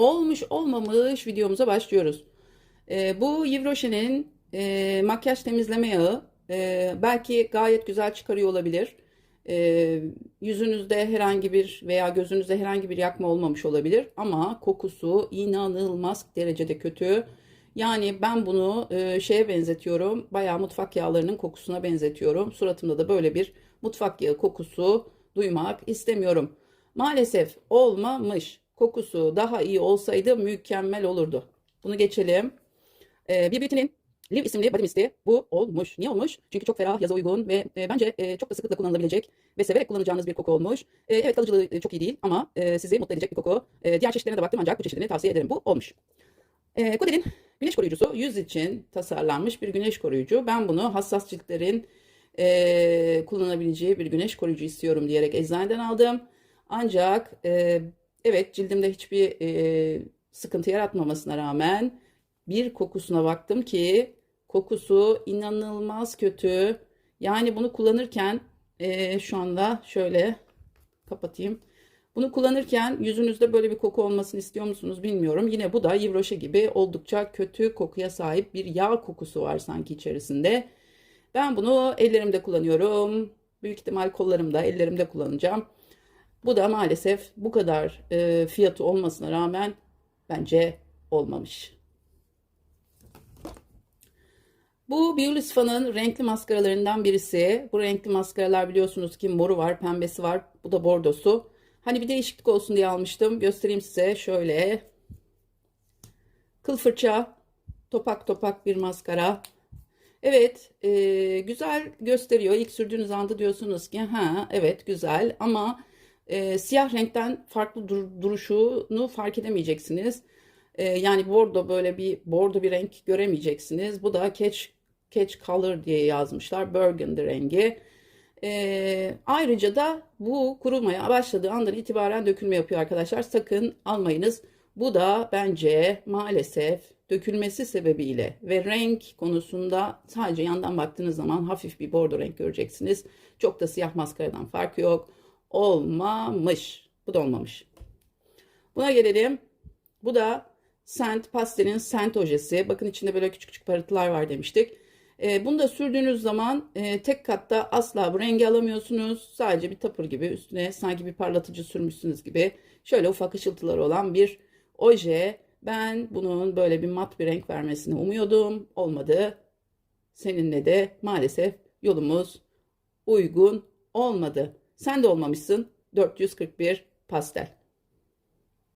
Olmuş olmamış videomuza başlıyoruz. Ee, bu Yves e, makyaj temizleme yağı e, belki gayet güzel çıkarıyor olabilir. Ee, yüzünüzde herhangi bir veya gözünüzde herhangi bir yakma olmamış olabilir ama kokusu inanılmaz derecede kötü. Yani ben bunu e, şeye benzetiyorum. Bayağı mutfak yağlarının kokusuna benzetiyorum. Suratımda da böyle bir mutfak yağı kokusu duymak istemiyorum. Maalesef olmamış. Kokusu daha iyi olsaydı mükemmel olurdu. Bunu geçelim. Ee, bir Beauty'nin Liv isimli body misti bu olmuş. Niye olmuş? Çünkü çok ferah, yaza uygun ve e, bence e, çok da sıklıkla kullanılabilecek ve severek kullanacağınız bir koku olmuş. E, evet kalıcılığı e, çok iyi değil ama e, sizi mutlu edecek bir koku. E, diğer çeşitlerine de baktım ancak bu çeşidini tavsiye ederim. Bu olmuş. E, Kodel'in güneş koruyucusu yüz için tasarlanmış bir güneş koruyucu. Ben bunu hassas ciltlerin e, kullanabileceği bir güneş koruyucu istiyorum diyerek eczaneden aldım. Ancak e, evet cildimde hiçbir e, sıkıntı yaratmamasına rağmen bir kokusuna baktım ki kokusu inanılmaz kötü. Yani bunu kullanırken e, şu anda şöyle kapatayım. Bunu kullanırken yüzünüzde böyle bir koku olmasını istiyor musunuz bilmiyorum. Yine bu da Rocher gibi oldukça kötü kokuya sahip bir yağ kokusu var sanki içerisinde. Ben bunu ellerimde kullanıyorum. Büyük ihtimal kollarımda, ellerimde kullanacağım. Bu da maalesef bu kadar e, fiyatı olmasına rağmen bence olmamış. Bu Biolisfa'nın renkli maskaralarından birisi. Bu renkli maskaralar biliyorsunuz ki moru var, pembesi var. Bu da bordosu. Hani bir değişiklik olsun diye almıştım. Göstereyim size şöyle. Kıl fırça, topak topak bir maskara. Evet, e, güzel gösteriyor. İlk sürdüğünüz anda diyorsunuz ki ha evet güzel ama e, siyah renkten farklı dur- duruşunu fark edemeyeceksiniz. E, yani bordo böyle bir bordo bir renk göremeyeceksiniz. Bu da catch catch color diye yazmışlar. Burgundy rengi. E, ayrıca da bu kurumaya başladığı andan itibaren dökülme yapıyor arkadaşlar. Sakın almayınız. Bu da bence maalesef dökülmesi sebebiyle ve renk konusunda sadece yandan baktığınız zaman hafif bir bordo renk göreceksiniz. Çok da siyah maskaradan farkı yok. Olmamış. Bu da olmamış. Buna gelelim. Bu da Scent Pastel'in Scent ojesi. Bakın içinde böyle küçük küçük parıltılar var demiştik. E, bunu da sürdüğünüz zaman e, tek katta asla bu rengi alamıyorsunuz. Sadece bir tapır gibi üstüne sanki bir parlatıcı sürmüşsünüz gibi. Şöyle ufak ışıltıları olan bir oje. Ben bunun böyle bir mat bir renk vermesini umuyordum. Olmadı. Seninle de maalesef yolumuz uygun olmadı. Sen de olmamışsın. 441 pastel.